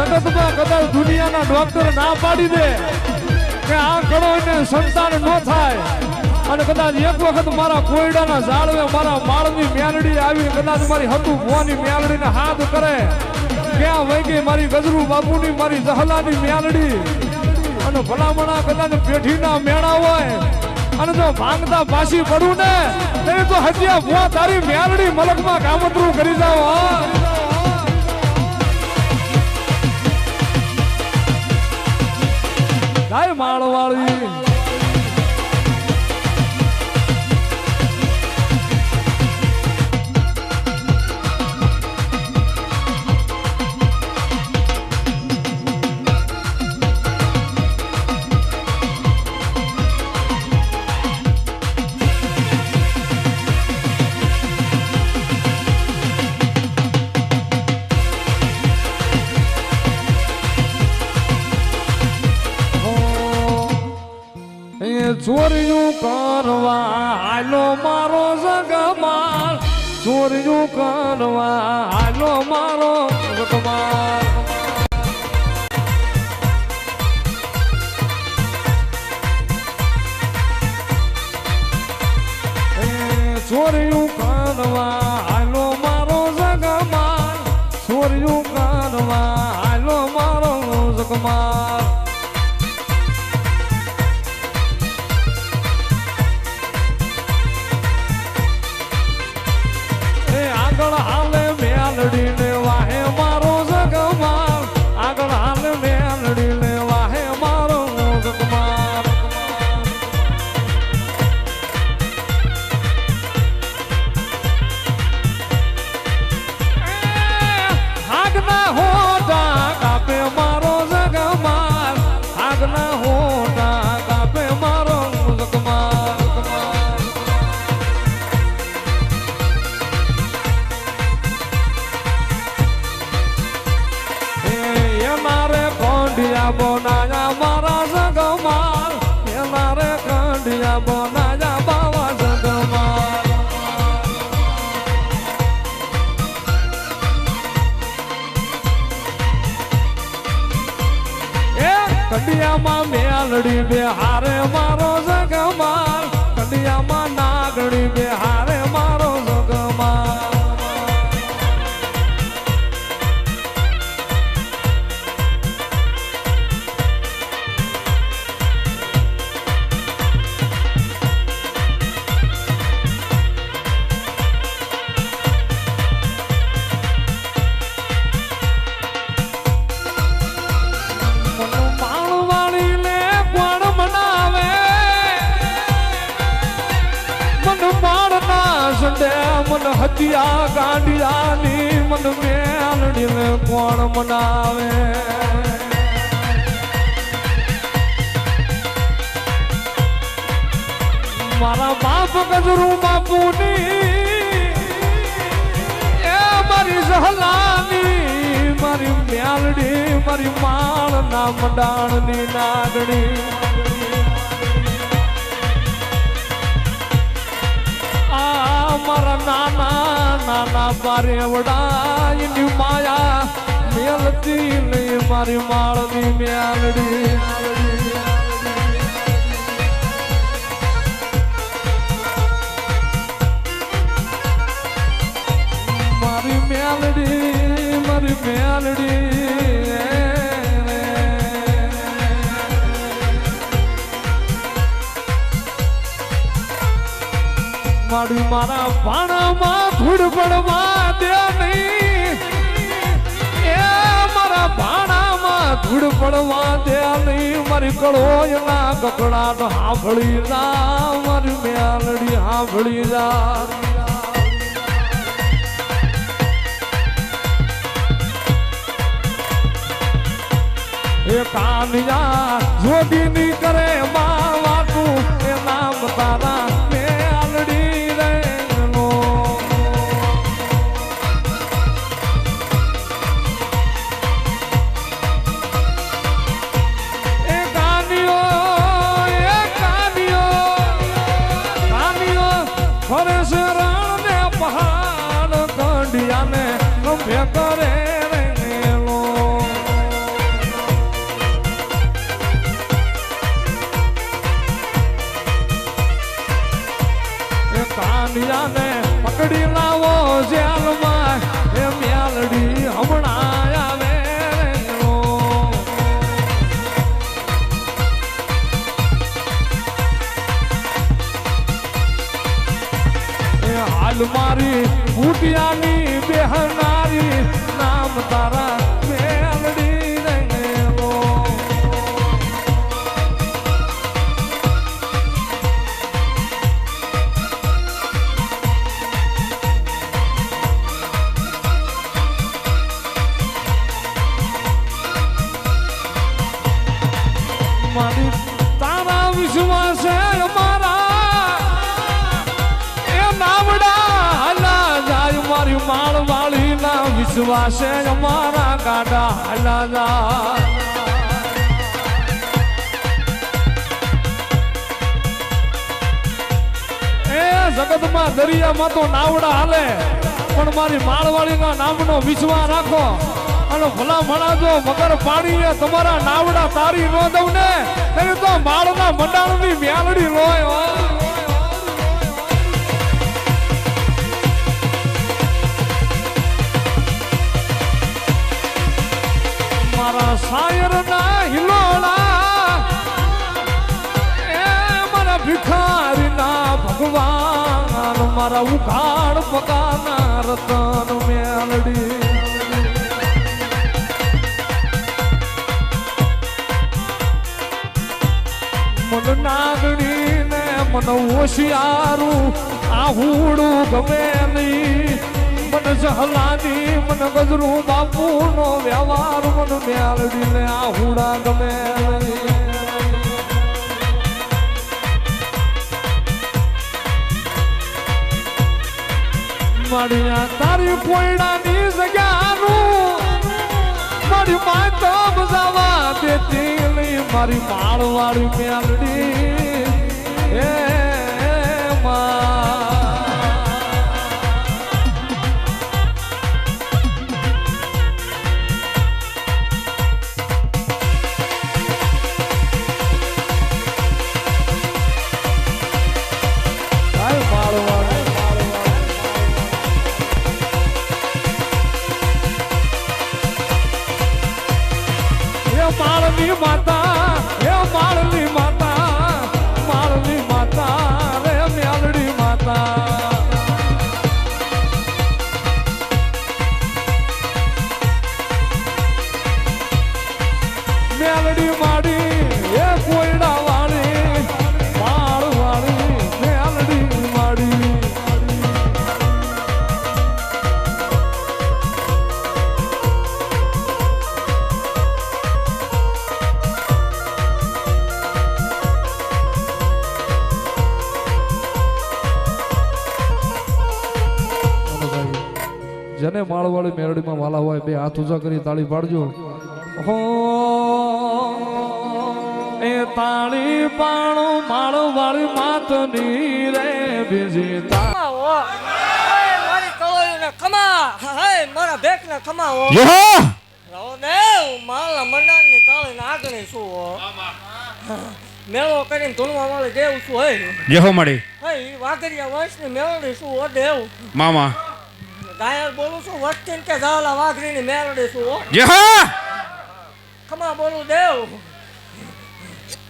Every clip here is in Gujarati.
જગતમાં કદાચ દુનિયાના ડોક્ટર ના પાડી દે કે આ કરો એને સંતાન ન થાય. અને કદાચ એક વખત મારા કોયડાના ઝાડવે મારા માળની મ્યાલડી આવી કદાચ મારી હતું ભુવાની મ્યાલડીને હાથ કરે. ક્યાં વહી મારી ગજરુ બાપુની, મારી જહલાની મ્યાલડી અને ભલામણા કદાચ પેઢીના મેળા હોય. અને જો ભાંગતા પાછી પડું ને નહીં તો આ ભુવા તારી મ્યાલડી મલકમાં કામતરું કરી જાવ હા. ગાય માળવાળી. ચોર્યું કરવા હાલો મારો જગમાલ ચોર્યું કરવા હાલો મારો જગમાલ બાપુની, એ મારી સહલાની મારી મ્યાલડી, મારી માળ ના મંડાણની નાગણી આ મારા નાના નાના પારેવડા એની માયા મેલતી નહીં, મારી માળની મ્યાલડી. મારી મેલડી મારી મેલડી મારી મારા ભાણામાં ધૂળ પડવા દે નહીં એ મારા ભાણામાં ધૂળ પડવા દે નહીં મારી કળોયના કકડાટ હાંભળી જા મારી મ્યાલડી હાંભળી જા એ કાનિયા જોડીની કરે માવાતું એ નામ તારા મે આલડી રે નો એ કાનિયો એ કાનિયો કાનિયો ફરે કરે. મારી ભૂટિયાની બેહનારી નામ તારા વિશ્વાસે મારા ગાડા હલા જાય એ જગતમાં દરિયામાં તો નાવડા હાલે. પણ મારી માળવાળીના નામનો વિશ્વાસ રાખો. અને ભલા ભલા જો મગર પાડીને તમારા નાવડા તારી નો દઉં ને. તો માળના મંડાણની મ્યાલડી લોય હો. ના હિલોળા એ મારા ભિખારીના ભગવાન મારા ઉઘાડ પકાના રતન મેલડી મન નાગણી ને મન હોશિયારું આહુડું ગમે નહીં મન સહલાની મન ગજરું બાપુ નો વ્યવહાર, મન મેલડી ને આહુડા ગમે મળ્યા તારી પોયડાની જગ્યાનું, મારી માં તો બજાવા દેતી મારી માળવાળી મેળડી એ માળવાળી મેરડીમાં વાલા હોય બે હાથ ઉજા કરી તાળી પાડજો. હો એ તાળી પાણો માળવાળી માતની રે બીજી મારી હે મારા ભેખને ખમાવો યહો રહો ને આગળ શું હો. મેળો કરીને ધૂળવા વાળી દેવ શું હે. યહો મળી હે વાઘરિયા વંશની મેળડી શું દેવ. મામા. ગાયર બોલું છું વચ્ચે કે ઝાલા વાઘરીની મેલડી શું હો. હા! ખમા બોલું દેવ.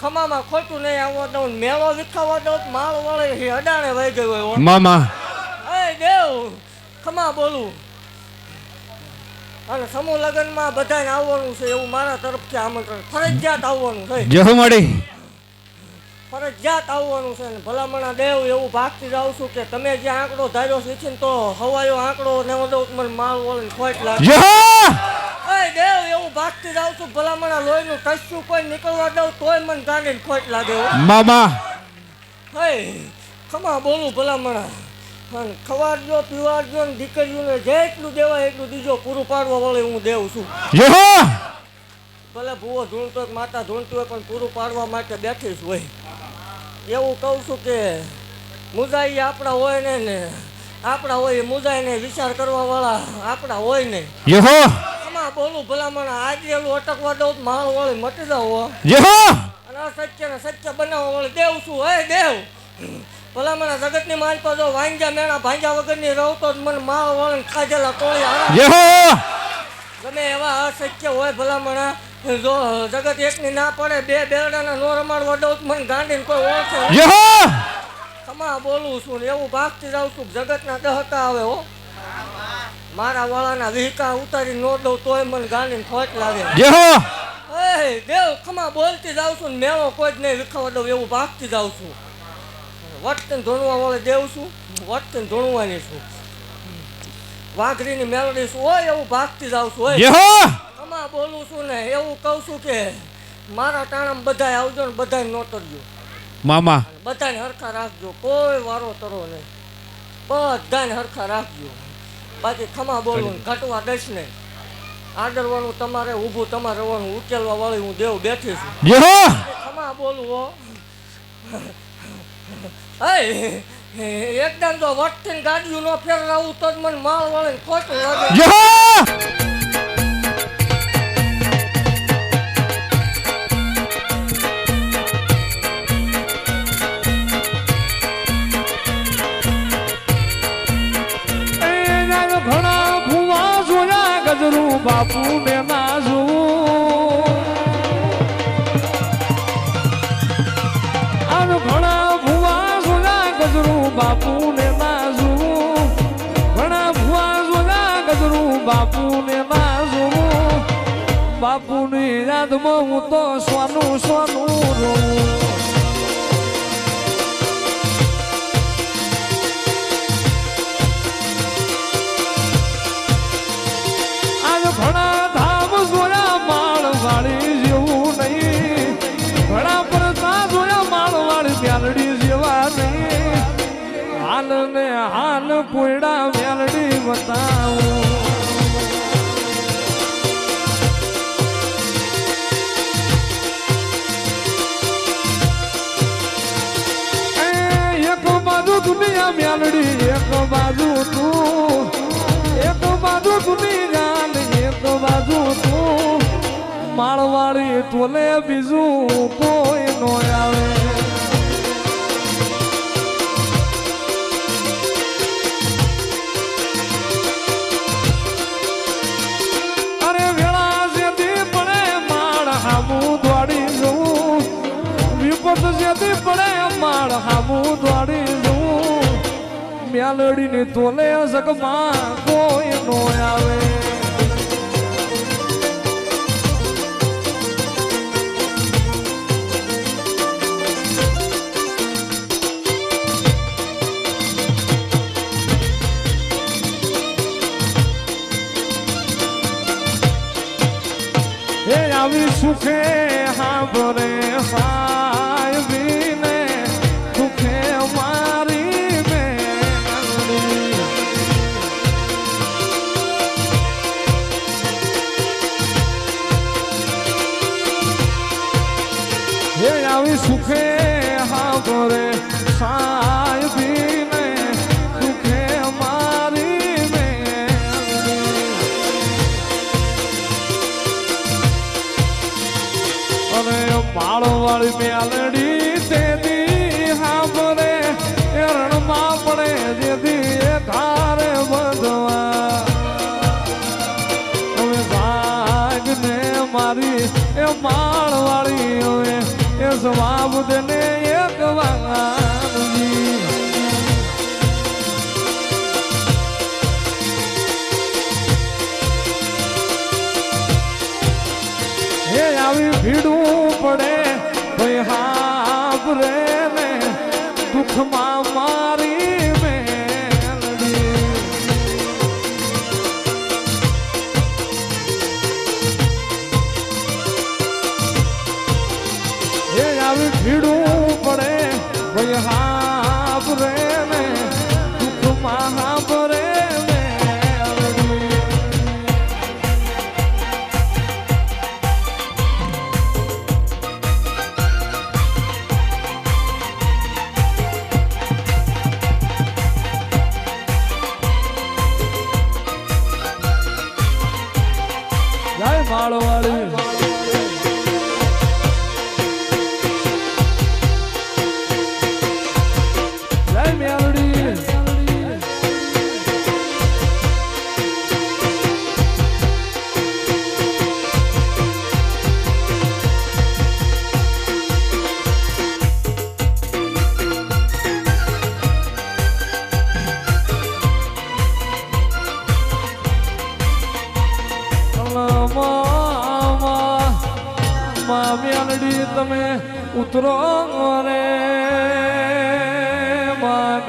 ખમામાં ખોટું નહીં આવવા દઉં મેળો વિખાવા દઉં માળ વાળી અડાણે વહી ગયો હોય મામા. હે દેવ ખમા બોલું. અને સમૂહ લગ્નમાં બધાને આવવાનું છે એવું મારા તરફથી આમંત્રણ. ફરજિયાત આવવાનું છે. યહો મળી. ફરજિયાત આવવાનું છે ને ભલામણા દેવ એવું ભાગતી જાઉં છું કે તમે જે આંકડો ધાર્યો છે ને તો હવાયો આંકડો ને દઉં મને માલ વળે ખોટ લાગે. દેવ એવું ભાગતી જાઉં છું ભલામણા લોહીનું કશું કોઈ નીકળવા દઉં તોય મને ગાંડીને ખોટ લાગે. મામા! હે ખમા બોલું ભલામણા. અને ખવાડજો પીવાડજો ને દીકરીઓને જેટલું દેવાય એટલું દીજો પૂરું પાડવા વળે હું દેવ છું. ભલે ભૂવો ધૂણતો માતા ધૂણતી હોય પણ પૂરું પાડવા માટે બેઠી જ હોય. એવું કહું છું કે મુજાઈ આપણા હોય ને ને આપણા હોય મુજાઈને વિચાર કરવા વાળા આપણા હોય ને. યહો! આમાં બોલું ભલામણ આજે એલું અટકવા દઉં માળ વાળી મટી જાવ હો. યહો! અને સત્ય ને સત્ય બનાવવા વાળી દેવ શું હે દેવ. ભલામણ જગતની માલ પર જો વાંજા મેણા ભાંજા વગરની રહું તો મને માળ વાળીને ખાધેલા તોળી યહો! ગમે એવા અસત્ય હોય ભલામણા જો જગત એકની ના પડે બે બેરડાના નો રમાડવા દઉં મને ગાંડીને કોઈ ઓળખે. યહો! ખમા બોલું છું ને એવું ભાગતી જાઉં છું જગતના દહકા આવે હો. મારા વાળાના વિહકા ઉતારી નો દઉં તોય મને ગાંડીને ખોટ લાગે. એ દેવ ખમા બોલતી જાઉં છું ને મેળો કોઈ જ નહીં વિખાવા દઉં એવું ભાગતી જાઉં છું. વટકન ધોણવા વાળે દેવ છું વટકન ધોણવાની છું. વાઘરીની મેલડી છું હોય એવું ભાગતી જાઉં છું હોય ખમા બોલું છું ને એવું કહું છું કે મારા ટાણામાં બધાય આવજો ને બધાય નોતરજો મામા. બધાને હરખા રાખજો કોઈ વારો તરો નહીં. બધાને હરખા રાખજો. બાકી ખમા બોલું ને ઘટવા દઈશ નહીં આદરવાનું તમારે ઊભું તમારે રહેવાનું ઉકેલવા વાળી હું દેવ બેઠી છું. ખમા બોલું હો. હે એકદમ તો વટથી ગાડીઓ નો ફેરવાવું તો મને માળ વાળીને ખોટું લાગે. બાપુ ને આમ ઘણા ભુવા જોયા ગજરું બાપુ ને નાજું ઘણા ભુવા જોયા ગજરું બાપુ ને નાજું બાપુની યાદમાં હું તો સોનું સોનું કોયડા મ્યાલડી બતાવું. દુનિયા મ્યાલડી એક બાજુ તું. એક બાજુ દુનિયા એક બાજુ તું. માળવાળી તોલે બીજું કોઈ નો આવે. વિપત જેથી પડે, માળ હામું દોડી જવું મ્યાલડીની તોલે જગમાં કોઈ નો આવે. આવી સુખે હાંભરે સાહેબીને હે આવી સુખે હાંભરે સાહેબીને દુખે મારી અરે માળવાળી મેલડી એ એક વાંગી હે આવી ભીડું પડે ભાઈ હાબરે ને દુઃખમાં મારી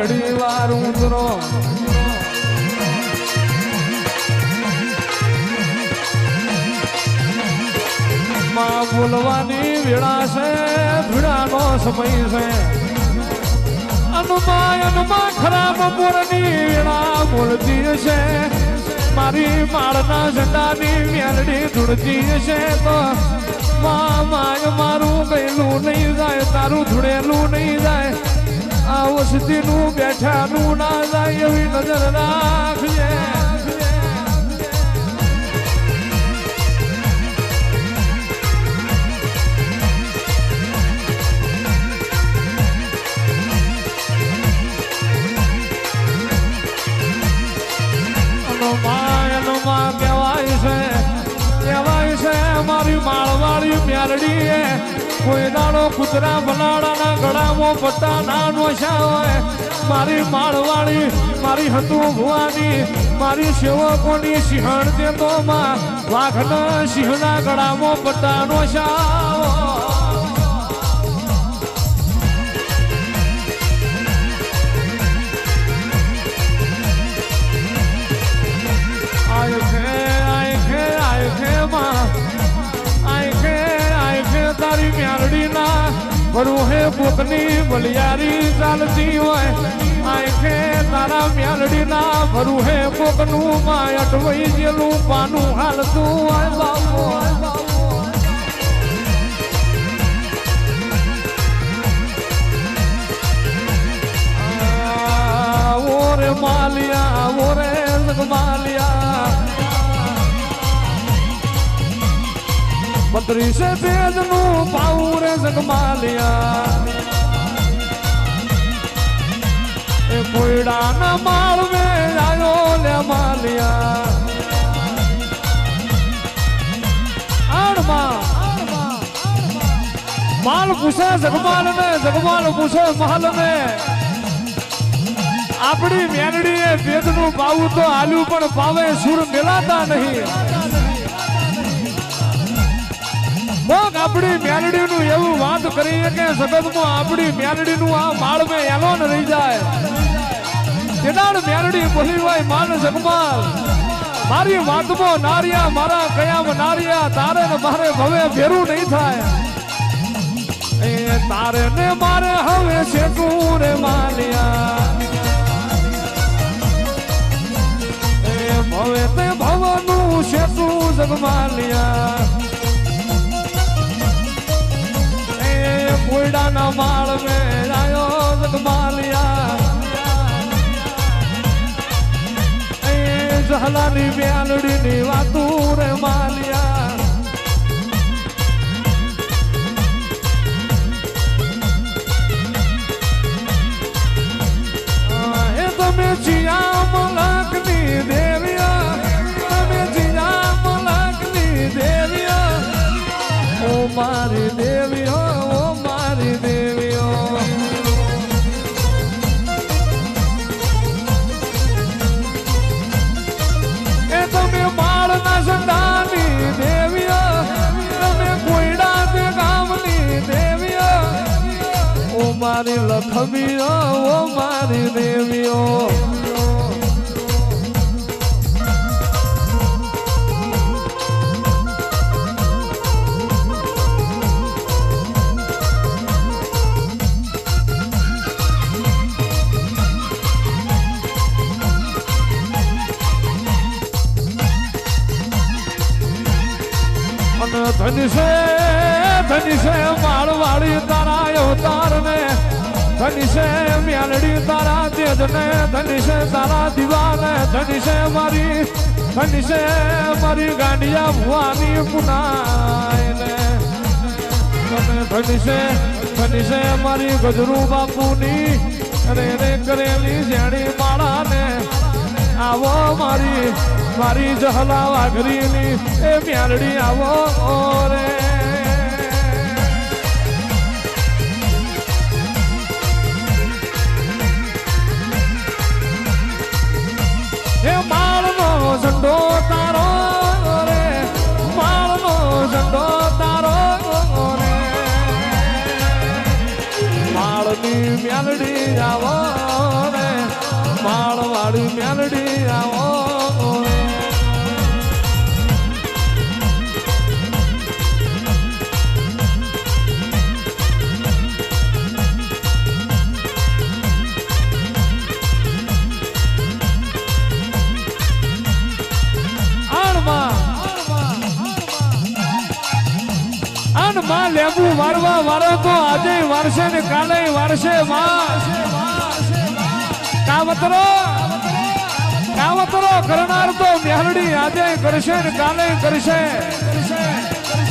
ઘડી વાર ઉતરો માં બોલવાની વેળા છે, ભીડાનો સમય છે. અનુમાય અનુમા ખરાબ બોરની વેળા બોલતી છે મારી માળના ઝંડાની મેલડી ધૂળતી છે તો. મા, માય, મારું ગયેલું નહીં જાય, તારું ધૂળેલું નહીં જાય. આ વસતીનું બેઠાનું ના જાય એવી નજર રાખજે. કોઈ દાડો કૂતરા બનાડાના ગળામાં પત્તા ના નોશા હોય મારી માળવાળી, મારી હતું ભુવાની, મારી સેવકોની સિંહણ દે તો માં વાઘના સિંહના ગળામાં પત્તા નોશા ભરું હે ભૂખની બલિયારી ચાલતી હોય. આંખે તારા મ્યાલડી ના ભરું હે ભૂખનું માં અટવાઈ ગયેલું પાનું હાલતું હોય બાપુ. ઓરે માલિયા, ઓરે જગમાલિયા બત્રીસે ભેદનું પાવું રે જગમાલિયા. એ કોયડાના માળ મે આવ્યો લે માલિયા. માલ પૂછે જગમાલ ને જગમાલ પૂછે માલ ને આપણી મેનડી એ વેદનું પાવું તો આલ્યું પણ પાવે સુર મેલાતા નહીં. કોક આપણી મેલડી નું એવું વાત કરીએ કે જગતમાં આપણી મેલડી નું આ માળ મેં એલોન રહી જાય. કેદાર મેલડી બોલી હોય માન જગમાલ, મારી વાતમાં નારિયા, મારા કયામ નારિયા, તારે ને મારે ભવે ભેરું નહીં થાય. એ તારે ને મારે હવે છે તું રે માલિયા. ભવે તે ભવનું છે તું જગમાલિયા. કોયડાના માળ મે આયો જગમાલિયા જહલાની બ્યાલડીની વાતું રે માલિયા. લખમીઓ ઓ મારી દેવીઓ. ધની છે ધન છે માળવાળી તારા અવતાર ને ધની છે મ્યાલડી તારા તેજને ધની તારા દીવાને ધની મારી ધની મારી ગાંડિયા ભુવાની પુનાયને છે ધની છે મારી ગજરુ બાપુની રે રે કરેલી જેણી માળાને આવો મારી મારી જહલા વાઘરીની એ મ્યાલડી આવો રે મેલડી આવો રે. માળવાળી મેલડી આવો આણમાં લેબુ વારવા વારો તો આજે વારશે ને કાલે વારશે માં કાવતરો કાવતરો કરનાર તો મેહરડી આજે કરશે ને કાલે કરશે.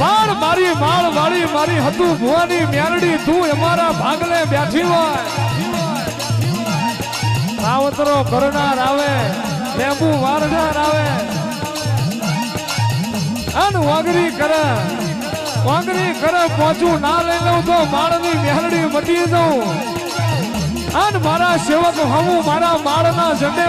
પણ મારી માળ વાળી મારી હતું ભુવાની મેરડી તું અમારા ભાગલે બેઠી હોય. કાવતરો કરનાર આવે, લેબુ વારનાર આવે. અન વાગરી કરે. વાગરી કરે પહોંચું ના લઈ લઉં તો માળની મેહરડી મટી દઉં અને મારા સેવક હું મારા માળના ઝંડે